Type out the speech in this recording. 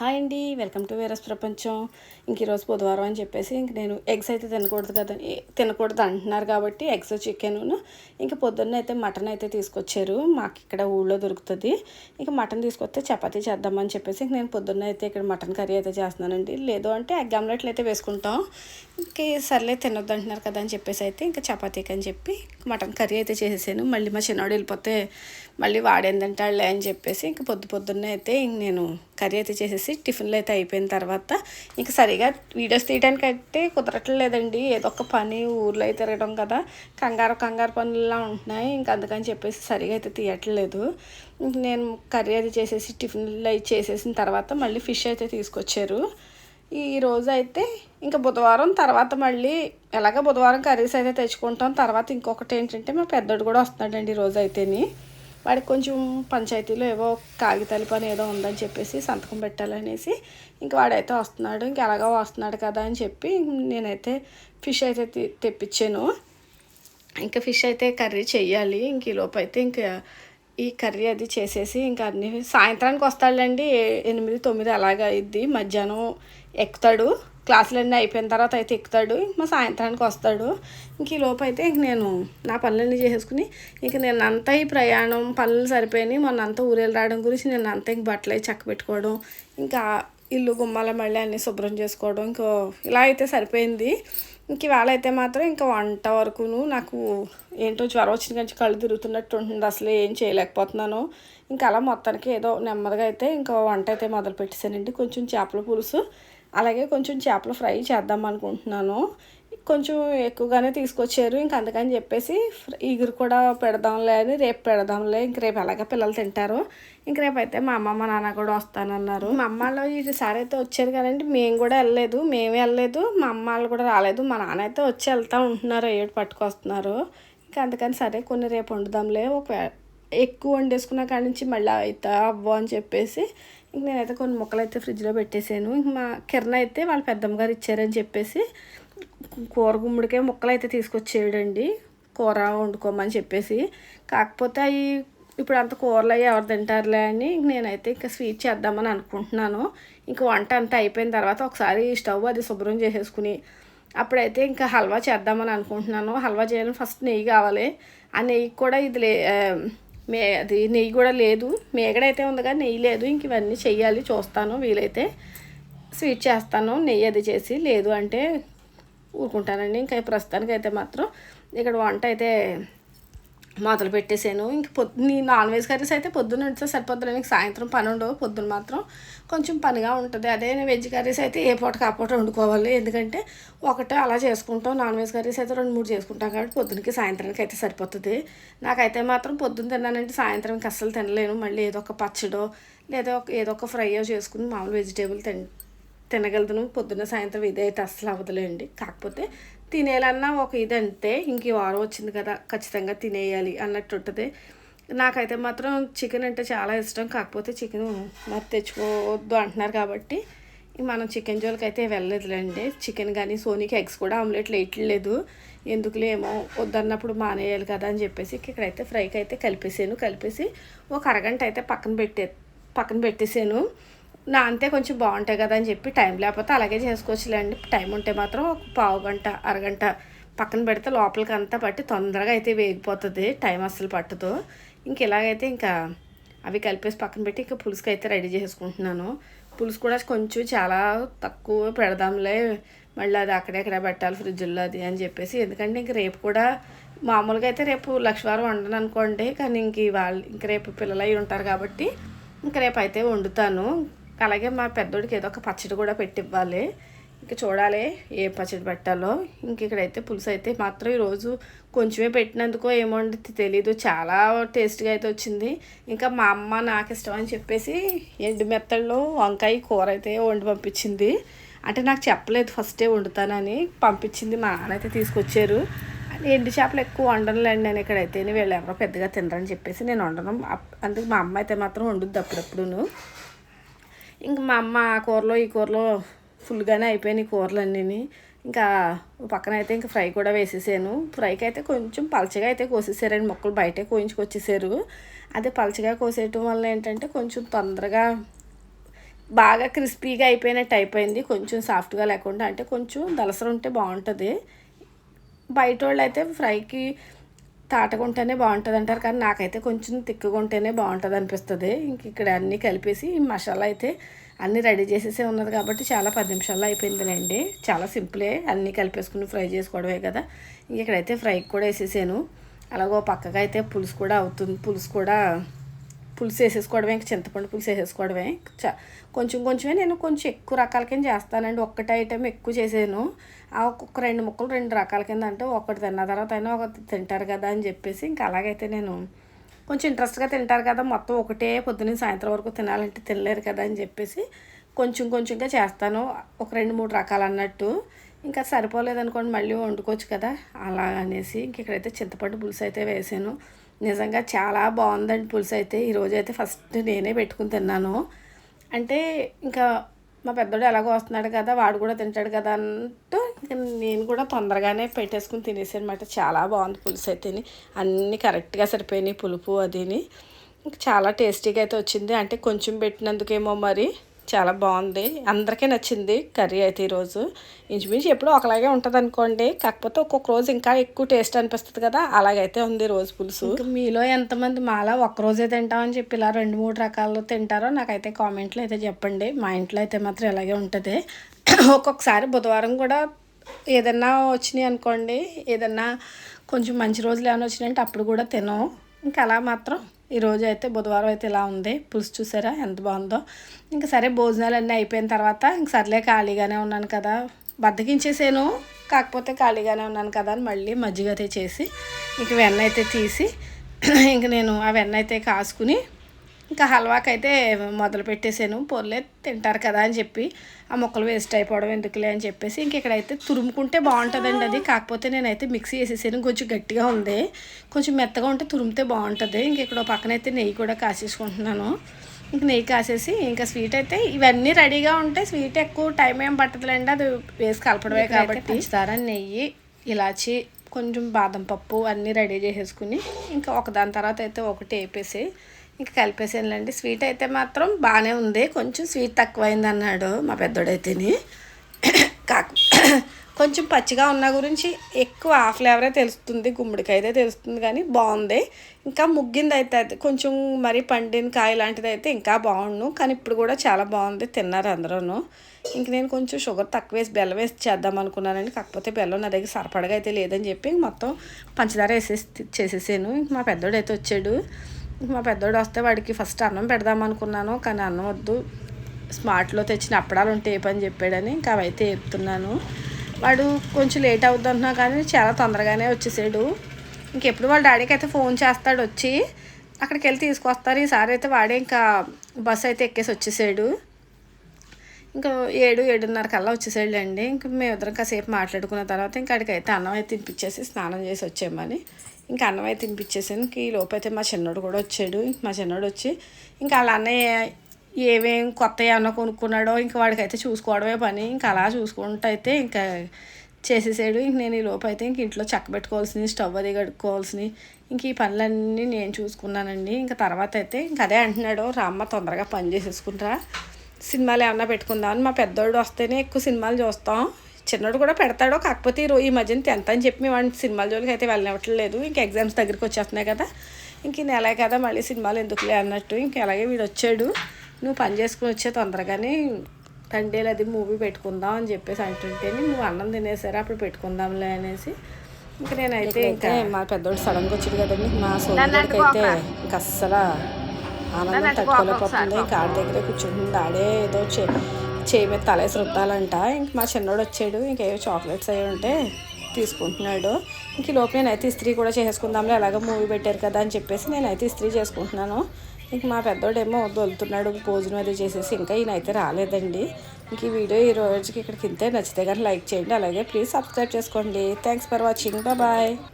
Hi అండి welcome to వేరస్ ప్రపంచం. ఇంక ఈరోజు బుధవారం అని చెప్పేసి ఇంక నేను ఎగ్స్ అయితే తినకూడదు కదని తినకూడదు అంటున్నారు కాబట్టి ఎగ్స్ చికెన్ ఇంక పొద్దున్న అయితే మటన్ అయితే తీసుకొచ్చారు మాకు ఇక్కడ ఊళ్ళో దొరుకుతుంది. ఇంక మటన్ తీసుకొస్తే చపాతీ చేద్దామని చెప్పేసి ఇంక నేను పొద్దున్న అయితే ఇక్కడ మటన్ కర్రీ అయితే చేస్తున్నానండి. లేదు అంటే ఎగ్ ఆమ్లెట్లు అయితే వేసుకుంటాం. ఇంక సర్లే తినొద్దు అంటున్నారు కదా అని చెప్పేసి అయితే ఇంకా చపాతీకి అని చెప్పి మటన్ కర్రీ అయితే చేసేసాను. మళ్ళీ మా చిన్నవాడు వెళ్ళిపోతే మళ్ళీ వాడేందంటాళ్ళే అని చెప్పేసి ఇంక పొద్దు పొద్దున్నే అయితే ఇంక నేను కర్రీ అయితే చేసేసి టిఫిన్లు అయితే అయిపోయిన తర్వాత ఇంక సరిగా వీడియోస్ తీయడానికి అయితే కుదరట్లేదండి. ఏదో ఒక పని ఊర్లో అయితే తిరగడం కదా. కంగారు కంగారు పనుల్లో ఉంటున్నాయి. ఇంక అందుకని చెప్పేసి సరిగా అయితే తీయట్లేదు. ఇంక నేను కర్రీ అది చేసేసి టిఫిన్లు అవి చేసేసిన తర్వాత మళ్ళీ ఫిష్ అయితే తీసుకొచ్చారు. ఈ రోజు అయితే ఇంకా బుధవారం తర్వాత మళ్ళీ ఎలాగ బుధవారం కర్రీస్ అయితే తెచ్చుకుంటాం. తర్వాత ఇంకొకటి ఏంటంటే మా పెద్దోడు కూడా వస్తున్నాడండి ఈ రోజు అయితేని. వాడికి కొంచెం పంచాయతీలో ఏవో కాగితాల పని ఏదో ఉందని చెప్పేసి సంతకం పెట్టాలనేసి ఇంక వాడైతే వస్తున్నాడు. ఇంక ఎలాగో వస్తున్నాడు కదా అని చెప్పి నేనైతే ఫిష్ అయితే తెప్పించాను. ఇంకా ఫిష్ అయితే కర్రీ చెయ్యాలి. ఇంక ఈలోపైతే అయితే ఇంకా ఈ కర్రీ అది చేసేసి ఇంకా అన్ని సాయంత్రానికి వస్తాడులేండి. ఏ- ఎనిమిది తొమ్మిది అలాగా అయింది మధ్యాహ్నం ఎక్కుతాడు. క్లాసులన్నీ అయిపోయిన తర్వాత అయితే ఎక్కుతాడు మా సాయంత్రానికి వస్తాడు. ఇంక ఈ లోపు అయితే ఇంక నేను నా పనులన్నీ చేసేసుకుని ఇంక నేను అంతా ఈ ప్రయాణం పనులు సరిపోయినాయి. మొన్న అంతా ఊరేళ్ళు రావడం గురించి నేను అంతా ఇంక బట్టలు అవి చక్క పెట్టుకోవడం ఇంకా ఇల్లు గుమ్మాల మళ్ళీ అన్నీ శుభ్రం చేసుకోవడం ఇంకో ఇలా అయితే సరిపోయింది. ఇంక ఇవాళ అయితే మాత్రం ఇంకా వంట వరకును నాకు ఏంటో జ్వరం వచ్చిన నుంచి కళ్ళు తిరుగుతున్నట్టు ఉంటుంది. అసలు ఏం చేయలేకపోతున్నాను. ఇంకా అలా మొత్తానికి ఏదో నెమ్మదిగా అయితే ఇంకా వంట అయితే మొదలు పెట్టేశానండి కొంచెం చేపల పులుసు అలాగే కొంచెం చేపల ఫ్రై చేద్దాం అనుకుంటున్నాను. కొంచెం ఎక్కువగానే తీసుకొచ్చారు. ఇంక అందుకని చెప్పేసి ఇగురు ఈగురు కూడా పెడదాంలే అని రేపు పెడదాంలే. ఇంక రేపు ఎలాగ పిల్లలు తింటారు. ఇంక రేపు అయితే మా అమ్మ మా నాన్న కూడా వస్తానన్నారు. మా అమ్మ వాళ్ళు ఈసారి అయితే వచ్చారు కదండి. మేము కూడా వెళ్ళలేదు. మేము వెళ్ళలేదు. మా అమ్మ వాళ్ళు కూడా రాలేదు. మా నాన్న అయితే వచ్చి వెళ్తూ ఉంటున్నారు. ఏడు పట్టుకొస్తున్నారు. ఇంకా అందుకని సరే కొన్ని రేపు వండుదాంలే. ఒక ఎక్కువ వండేసుకున్న కాడి నుంచి మళ్ళీ అవుతా అవ్వ అని చెప్పేసి ఇంక నేనైతే కొన్ని ముక్కలు అయితే ఫ్రిడ్జ్లో పెట్టేశాను ఇంక మా కిరణ్ అయితే వాళ్ళ పెద్దమ్మ గారు ఇచ్చారని చెప్పేసి కూర గుమ్మడికాయ ముక్కలు అయితే తీసుకొచ్చేయడండి. కూర వండుకోమని చెప్పేసి. కాకపోతే అవి ఇప్పుడు అంత కూరలు అవి ఎవరు తింటారులే అని నేనైతే ఇంకా స్వీట్ చేద్దామని అనుకుంటున్నాను. ఇంక వంట అంతా అయిపోయిన తర్వాత ఒకసారి స్టవ్ అది శుభ్రం చేసేసుకుని అప్పుడైతే ఇంకా హల్వా చేద్దామని అనుకుంటున్నాను. హల్వా చేయాలని ఫస్ట్ నెయ్యి కావాలి. ఆ నెయ్యి కూడా ఇది లే మే అది నెయ్యి కూడా లేదు. మేగడైతే ఉంది కానీ నెయ్యి లేదు. ఇంక ఇవన్నీ చెయ్యాలి. చూస్తాను వీలైతే. స్వీట్ చేస్తాను. నెయ్యి అది చేసి లేదు అంటే ఊరుకుంటానండి. ఇంకా ప్రస్తుతానికి అయితే మాత్రం ఇక్కడ వంట అయితే మొదలు పెట్టేశాను. ఇంక పొద్దున్న నాన్ వెజ్ కర్రీస్ అయితే పొద్దున్న ఉంటే సరిపోద్దులే. మీకు సాయంత్రం పని ఉండవు పొద్దున్న మాత్రం కొంచెం పనిగా ఉంటుంది. అదే వెజ్ కర్రీస్ అయితే ఏ పూటకి ఆ వండుకోవాలి. ఎందుకంటే ఒకటే అలా చేసుకుంటాం. నాన్ వెజ్ కర్రీస్ అయితే రెండు మూడు చేసుకుంటాం కాబట్టి పొద్దునకి సాయంత్రానికి అయితే సరిపోతుంది. నాకైతే మాత్రం పొద్దున్న తిన్నానంటే సాయంత్రంకి అస్సలు తినలేను. మళ్ళీ ఏదో ఒక పచ్చడో లేదా ఒక ఏదో ఒక ఫ్రైయో చేసుకుని మామూలు వెజిటేబుల్ తింటాను తినగలుగుతాను పొద్దున్న సాయంత్రం ఇదే అయితే అస్సలు అవ్వదులేండి. కాకపోతే తినేయాలన్నా ఒక ఇది అంతే ఇంక ఈ వారం వచ్చింది కదా ఖచ్చితంగా తినేయాలి అన్నట్టు ఉంటుంది. నాకైతే మాత్రం చికెన్ అంటే చాలా ఇష్టం. కాకపోతే చికెన్ మరి తెచ్చుకోవద్దు అంటున్నారు కాబట్టి మనం చికెన్ జోలికి అయితే వెళ్ళలేదులేండి. చికెన్ కానీ సోనీకి ఎగ్స్ కూడా ఆమ్లెట్లు వేయట్లేదు. ఎందుకులేమో వద్దన్నప్పుడు మానేయాలి కదా అని చెప్పేసి ఇక్కడైతే ఫ్రైకి అయితే కలిపేసాను. కలిపేసి ఒక అరగంట అయితే పక్కన పెట్టే పక్కన పెట్టేసాను. నా అంతే కొంచెం బాగుంటాయి కదా అని చెప్పి టైం లేకపోతే అలాగే చేసుకోవచ్చులేండి. టైం ఉంటే మాత్రం ఒక పావు గంట అరగంట పక్కన పెడితే లోపలికి అంతా పట్టి తొందరగా అయితే వేగిపోతుంది టైం అస్సలు పట్టదు. ఇంక ఇలాగైతే ఇంకా అవి కలిపేసి పక్కన పెట్టి ఇంకా పులుసుకి అయితే రెడీ చేసుకుంటున్నాను. పులుసు కూడా కొంచెం చాలా తక్కువ పెడదాంలే మళ్ళీ అది అక్కడెక్కడ పెట్టాలి ఫ్రిడ్జ్లో అది అని చెప్పేసి. ఎందుకంటే ఇంక రేపు కూడా మామూలుగా అయితే రేపు లక్షవారం వండను అనుకోండి కానీ ఇంక వాళ్ళు ఇంక రేపు పిల్లలు అయి ఉంటారు కాబట్టి ఇంక రేపు అయితే వండుతాను. అలాగే మా పెద్దోడికి ఏదో ఒక పచ్చడి కూడా పెట్టివ్వాలి. ఇంక చూడాలి ఏ పచ్చడి పెట్టాలో. ఇంక ఇక్కడైతే పులుసు అయితే మాత్రం ఈరోజు కొంచెమే పెట్టినందుకో ఏమో తెలీదు. చాలా టేస్ట్గా అయితే వచ్చింది. ఇంకా మా అమ్మ నాకు ఇష్టం అని చెప్పేసి ఎండు మెత్తల్లో వంకాయ కూర అయితే వండి పంపించింది. అంటే నాకు చెప్పలేదు ఫస్టే వండుతానని పంపించింది. మా నాన్న అయితే తీసుకొచ్చారు. ఎండు చేపలు ఎక్కువ వండనులేండి నేను ఇక్కడైతే. వీళ్ళు ఎవరో పెద్దగా తినరని చెప్పేసి నేను వండను. అప్- మా అమ్మ అయితే మాత్రం వండుద్ది అప్పుడప్పుడును. ఇంకా మా అమ్మ ఆ కూరలో ఈ కూరలో ఫుల్గానే అయిపోయినాయి కూరలన్నీ ఇంకా పక్కన అయితే ఇంకా ఫ్రై కూడా వేసేసాను. ఫ్రైకి అయితే కొంచెం పలచగా అయితే కోసేసారండి. మొక్కలు బయటే కోయించుకొచ్చేసారు. అదే పలచగా కోసేయటం వల్ల ఏంటంటే కొంచెం తొందరగా బాగా క్రిస్పీగా అయిపోయినట్టు అయిపోయింది. కొంచెం సాఫ్ట్గా లేకుండా అంటే కొంచెం దలసర ఉంటే బాగుంటుంది. బయట వాళ్ళు అయితే ఫ్రైకి తాటగా ఉంటేనే బాగుంటుంది అంటారు కానీ నాకైతే కొంచెం తిక్కుగా ఉంటేనే బాగుంటుంది అనిపిస్తుంది ఇంక ఇక్కడ అన్నీ కలిపేసి మసాలా అయితే అన్నీ రెడీ చేసేసే ఉన్నది కాబట్టి చాలా పది నిమిషాల్లో అయిపోయిందిలేండి. చాలా సింపులే. అన్నీ కలిపేసుకుని ఫ్రై చేసుకోవడమే కదా. ఇంక ఇక్కడైతే ఫ్రైకి కూడా వేసేసాను. అలాగో పక్కగా అయితే పులుసు కూడా అవుతుంది. పులుసు కూడా పులుసు వేసేసుకోవడమే ఇంకా చింతపండు పులుసు వేసేసుకోవడమే చ కొంచెం కొంచెమే నేను కొంచెం ఎక్కువ రకాల కింద చేస్తానండి. ఒక్కటి ఐటెం ఎక్కువ చేసాను. ఆ ఒక్కొక్క రెండు ముక్కలు రెండు రకాల కింద అంటే ఒకటి తిన్న తర్వాత అయినా ఒకటి తింటారు కదా అని చెప్పేసి ఇంకా అలాగైతే నేను కొంచెం ఇంట్రెస్ట్గా తింటారు కదా మొత్తం ఒకటే పొద్దున్న సాయంత్రం వరకు తినాలంటే తినలేరు కదా అని చెప్పేసి కొంచెం కొంచెంగా చేస్తాను. ఒక రెండు మూడు రకాలు అన్నట్టు. ఇంకా సరిపోలేదనుకోండి మళ్ళీ వండుకోవచ్చు కదా అలా అనేసి ఇంక ఇక్కడైతే చింతపండు పులుసు అయితే వేసాను. నిజంగా చాలా బాగుందండి పులుసు అయితే. ఈరోజు అయితే ఫస్ట్ నేనే పెట్టుకుని తిన్నాను. అంటే ఇంకా మా పెద్దోడు ఎలాగో వస్తున్నాడు కదా వాడు కూడా తింటాడు కదా అంటూ ఇంకా నేను కూడా తొందరగానే పెట్టేసుకుని తినేసానమాట చాలా బాగుంది పులుసు అయితే అన్నీ కరెక్ట్గా సరిపోయినాయి పులుపు అదిని. చాలా టేస్టీగా అయితే వచ్చింది. అంటే కొంచెం పెట్టినందుకేమో మరి. చాలా బాగుంది. అందరికీ నచ్చింది కర్రీ అయితే ఈరోజు. ఇంచుమించు ఎప్పుడూ ఒకలాగే ఉంటుంది అనుకోండి కాకపోతే ఒక్కొక్క రోజు ఇంకా ఎక్కువ టేస్ట్ అనిపిస్తుంది కదా అలాగైతే ఉంది రోజు పులుసు. మీలో ఎంతమంది మాలా ఒక్కరోజే తింటామని చెప్పి ఇలా రెండు మూడు రకాలు తింటారో నాకైతే కామెంట్లో అయితే చెప్పండి. మా ఇంట్లో అయితే మాత్రం ఇలాగే ఉంటుంది. ఒక్కొక్కసారి బుధవారం కూడా ఏదన్నా వచ్చినాయి అనుకోండి. ఏదన్నా కొంచెం మంచి రోజులు ఏమైనా వచ్చినాయంటే అప్పుడు కూడా తినం ఇంకా అలా మాత్రం ఈరోజు అయితే బుధవారం అయితే ఇలా ఉంది. పులుసు చూసారా? ఎంత బాగుందో. ఇంకా సరే భోజనాలు అన్నీ అయిపోయిన తర్వాత ఇంక సర్లే ఖాళీగానే ఉన్నాను కదా. బద్దకించేసాను కాకపోతే ఖాళీగానే ఉన్నాను కదా అని మళ్ళీ మజ్జిగ అయితే చేసి ఇంక వెన్న అయితే తీసి ఇంక నేను ఆ వెన్న అయితే కాసుకుని ఇంకా హల్వాకైతే మొదలు పెట్టేశాను పొర్లే తింటారు కదా అని చెప్పి. ఆ మొక్కలు వేస్ట్ అయిపోవడం ఎందుకులే అని చెప్పేసి ఇంక ఇక్కడైతే తురుముకుంటే బాగుంటుందండి అది. కాకపోతే నేనైతే మిక్సీ వేసేసాను. కొంచెం గట్టిగా ఉంది. కొంచెం మెత్తగా ఉంటే తురిమితే బాగుంటుంది. ఇంక ఇక్కడ పక్కనైతే నెయ్యి కూడా కాసేసుకుంటున్నాను. ఇంక నెయ్యి కాసేసి ఇంకా స్వీట్ అయితే ఇవన్నీ రెడీగా ఉంటే స్వీట్ ఎక్కువ టైం ఏం పట్టదులేండి. అది వేసి కలపడమే కాబట్టి. ఇస్తారా నెయ్యి ఇలాచి కొంచెం బాదం పప్పు అన్నీ రెడీ చేసేసుకుని ఇంకా ఒకదాని తర్వాత అయితే ఒకటి వేపేసి ఇంకా కలిపేసానులేండి స్వీట్ అయితే మాత్రం బాగానే ఉంది. కొంచెం స్వీట్ తక్కువైంది అన్నాడు మా పెద్దోడైతేని. కాకు. కొంచెం పచ్చిగా ఉన్న గురించి ఎక్కువ ఆ ఫ్లేవరే తెలుస్తుంది. గుమ్మడికాయదే అయితే తెలుస్తుంది కానీ బాగుంది. ఇంకా ముగ్గింది అయితే కొంచెం మరి పండిన కాయ లాంటిది అయితే ఇంకా బాగుండు. కానీ ఇప్పుడు కూడా చాలా బాగుంది. తిన్నారు అందరూ ఇంక నేను కొంచెం షుగర్ తక్కువ వేసి బెల్లం వేసి చేద్దాం అనుకున్నానండి. కాకపోతే బెల్లం నా దగ్గర సరపడగా అయితే లేదని చెప్పి మొత్తం పంచదార వేసేసి చేసేసాను. ఇంక మా పెద్దోడైతే అయితే వచ్చాడు. మా పెద్దోడు వస్తే వాడికి ఫస్ట్ అన్నం పెడదాం అనుకున్నాను కానీ అన్నం వద్దు. స్మార్ట్లో తెచ్చిన అప్పడాలు ఉంటే ఏ పని చెప్పాడని ఇంకా అవైతే ఎత్తున్నాను. వాడు కొంచెం లేట్ అవుతుంటున్నా కానీ చాలా తొందరగానే వచ్చేసాడు. ఇంకెప్పుడు వాళ్ళ డాడీకి అయితే ఫోన్ చేస్తాడు వచ్చి అక్కడికి వెళ్ళి తీసుకొస్తారు. ఈసారి అయితే వాడే ఇంకా బస్సు అయితే ఎక్కేసి వచ్చేసాడు. ఇంకా ఏడు ఏడున్నర కల్లా వచ్చేసాడులేండి. ఇంకా మేమిద్దరం కాసేపు మాట్లాడుకున్న తర్వాత ఇంకా అక్కడికైతే అన్నం అయితే తినిపించేసి స్నానం చేసి వచ్చామని. ఇంకా అన్నం అయితే తినిపించేసాను ఇంక ఈ లోపైతే మా చిన్నోడు కూడా వచ్చాడు. మా చిన్నోడు వచ్చి ఇంకా వాళ్ళ అన్నయ్య ఏమేం కొత్త ఏమన్నా కొనుక్కున్నాడో ఇంకా వాడికైతే చూసుకోవడమే పని. ఇంకా అలా చూసుకుంటూ అయితే ఇంకా చేసేసాడు. ఇంక నేను ఈ లోపు అయితే ఇంక ఇంట్లో చక్క పెట్టుకోవాల్సినవి స్టవ్ అది కడుక్కోవాల్సినవి ఇంక ఈ పనులన్నీ నేను చూసుకున్నానండి. ఇంకా తర్వాత అయితే ఇంక అదే అంటున్నాడు రామ్మ తొందరగా పని చేసేసుకుంటా సినిమాలు ఏమన్నా పెట్టుకుందామని. మా పెద్దోడు వస్తేనే ఎక్కువ సినిమాలు చూస్తాం. చిన్నోడు కూడా పెడతాడో కాకపోతే ఈ మధ్యన టెన్త్ అని చెప్పి వాడిని సినిమాల జోలికి అయితే వెళ్ళనివ్వట్లేదు. ఇంకా ఎగ్జామ్స్ దగ్గరికి వచ్చేస్తున్నాయి కదా. ఇంక నెల కదా మళ్ళీ సినిమాలు ఎందుకులే అన్నట్టు. ఇంక అలాగే వీడు వచ్చాడు. నువ్వు పని చేసుకుని వచ్చే తొందరగానే తండేలు అది మూవీ పెట్టుకుందాం అని చెప్పేసి అంటుంటేనే నువ్వు అన్నం తినేసారా? అప్పుడు పెట్టుకుందాంలే అనేసి. ఇంకా నేనైతే ఇంకా మా పెద్దోడు సడన్గా వచ్చాడు కదండి. మా సోదరుడికి అయితే ఇంకా అస్సలు ఆనందం తట్టుకోలేకపోతుంది. ఇంకా ఆడి దగ్గరే కూర్చుంటుంది. ఆడే ఏదో చే చేయి మీద తలేసి రుద్దాలంట ఇంక మా చిన్నోడు వచ్చాడు ఇంకేవో చాక్లెట్స్ అవి ఉంటే తీసుకుంటున్నాడు. ఇంక లోపు నేనైతే ఇస్త్రీ కూడా చేసుకుందాంలే ఎలాగో మూవీ పెట్టారు కదా అని చెప్పేసి నేనైతే ఇస్త్రీ చేసుకుంటున్నాను. ఇంక మా పెద్దోడేమో దొలుతున్నాడు భోజనం అది చేసేసి ఇంకా ఈయనైతే రాలేదండి. ఇంక ఈ వీడియో ఈ రోజుకి ఇక్కడికి ఇంతే. నచ్చితే కానీ లైక్ చేయండి అలాగే ప్లీజ్ సబ్స్క్రైబ్ చేసుకోండి. Thanks for watching bye